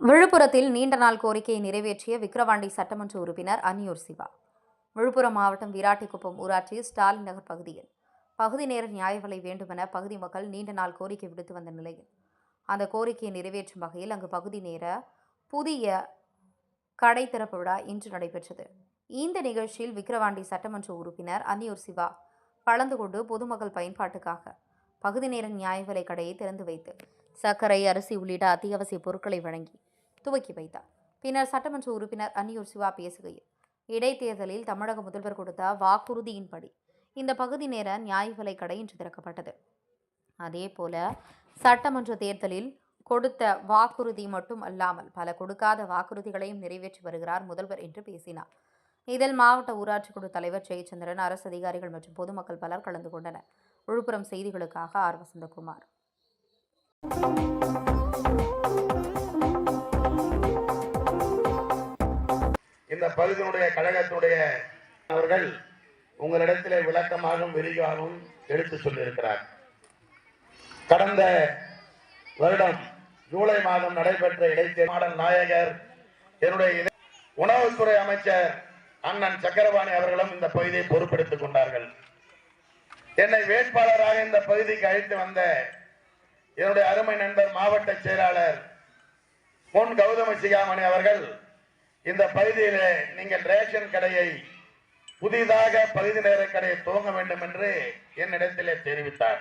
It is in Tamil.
விழுப்புரத்தில் நீண்ட நாள் கோரிக்கையை நிறைவேற்றிய விக்கிரவாண்டி சட்டமன்ற உறுப்பினர் அன்னியூர் சிவா. விழுப்புரம் மாவட்டம் விராட்டிக்குப்பம் ஊராட்சி ஸ்டாலின் நகர் பகுதியில். பகுதி நேர நியாய விலை வேண்டுமென பகுதி மக்கள் நீண்ட நாள் கோரிக்கை விடுத்து வந்த நிலையில் அந்த கோரிக்கையை நிறைவேற்றும் வகையில் அங்கு பகுதி நேர புதிய கடை திறப்பு விழா இன்று நடைபெற்றது. இந்த நிகழ்ச்சியில் விக்கிரவாண்டி சட்டமன்ற உறுப்பினர் அன்னியூர் சிவா கலந்து கொண்டு பொதுமக்கள் பயன்பாட்டுக்காக பகுதி நேர நியாய விலை கடையை திறந்து வைத்து சர்க்கரை அரிசி உள்ளிட்ட அத்தியாவசிய பொருட்களை வழங்கி துவக்கி வைத்தார். பின்னர் சட்டமன்ற உறுப்பினர் அன்னியூர் சிவா பேசுகையில் இடைத்தேர்தலில் தமிழக முதல்வர் கொடுத்த வாக்குறுதியின்படி இந்த பகுதி நேர நியாய விலை கடை இன்று திறக்கப்பட்டது. அதேபோல சட்டமன்ற தேர்தலில் கொடுத்த வாக்குறுதி மட்டும் அல்லாமல் பல கொடுக்காத வாக்குறுதிகளையும் நிறைவேற்றி வருகிறார் முதல்வர் என்று பேசினார். இதில் மாவட்ட ஊராட்சி குழு தலைவர் ஜெயச்சந்திரன் அரசு அதிகாரிகள் மற்றும் பொதுமக்கள் பலர் கலந்து கொண்டனர். விழுப்புரம் செய்திகளுக்காக ஆர். வசந்தகுமார். இந்த பகுதியினுடைய கழகத்துடைய அவர்கள் உங்களிடத்தில் விளக்கமாகவும் விரிவாகவும் எடுத்து சொல்லியிருக்கிறார். கடந்த வருடம் ஜூலை மாதம் நடைபெற்ற இடைத்தேர்தல் மாடல் நாயகர் என்னுடைய உணவுத்துறை அமைச்சர் அண்ணன் சக்கரபாணி அவர்களும் இந்த பகுதியை பொறுப்பெடுத்துக் கொண்டார்கள். என்னை வேட்பாளராக இந்த பகுதிக்கு அழைத்து வந்த என்னுடைய அருமை நண்பர் மாவட்ட செயலாளர் பொன் கௌதம சிகாமணி அவர்கள் இந்த பகுதியிலே நீங்கள் ரேஷன் கடையை புதிதாக பகுதி நேர கடையை துவங்க வேண்டும் என்று என்னிடத்திலே தெரிவித்தார்.